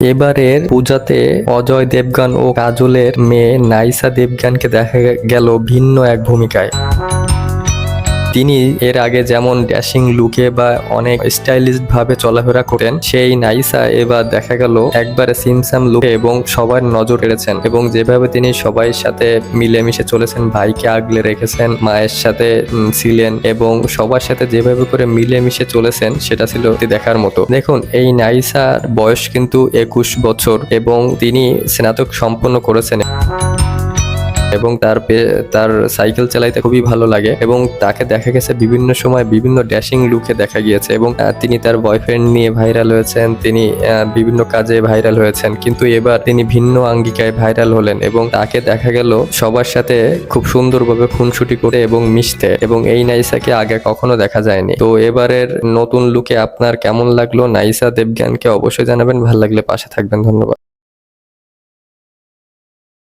এবারের পূজাতে অজয় দেবগান ও কাজলের মেয়ে নাইসা দেবগানকে দেখা গেল ভিন্ন এক ভূমিকায়। তিনি এর আগে যেমন ড্যাশিং লুকে বা অনেক স্টাইলিশ ভাবে চলাফেরা করেন সেই নাইসা এবার দেখা গেল একবারে সিমসাম লুকে এবং সবার নজর কেড়েছেন এবং যেভাবে তিনি সবাই সাথে মিলেমিশে চলেছেন, ভাইকে আগলে রেখেছেন, মায়ের সাথে ছিলেন এবং সবার সাথে যেভাবে করে মিলেমিশে চলেছেন, সেটা ছিল দেখার মতো। দেখুন, এই নাইসার বয়স কিন্তু একুশ বছর এবং তিনি স্নাতক সম্পন্ন করেছেন। এবং তার তার সাইকেল চালাইতে খুবই ভালো লাগে এবং তাকে দেখা গেছে বিভিন্ন সময় বিভিন্ন ড্যাশিং লুকে দেখা গিয়েছে এবং তিনি তার বয়ফ্রেন্ড নিয়ে ভাইরাল হয়েছেন, তিনি বিভিন্ন কাজে ভাইরাল হয়েছেন, কিন্তু এবার তিনি ভিন্ন আঙ্গিকায় ভাইরাল হলেন এবং তাকে দেখা গেল সবার সাথে খুব সুন্দরভাবে খুনসুটি করে এবং মিশতে এবং এই নাইসাকে আগে কখনো দেখা যায়নি। তো এবারের নতুন লুকে আপনার কেমন লাগল? নাইসা দেবজ্ঞানকে অবশ্যই জানাবেন, ভালো লাগলে পাশে থাকবেন, ধন্যবাদ।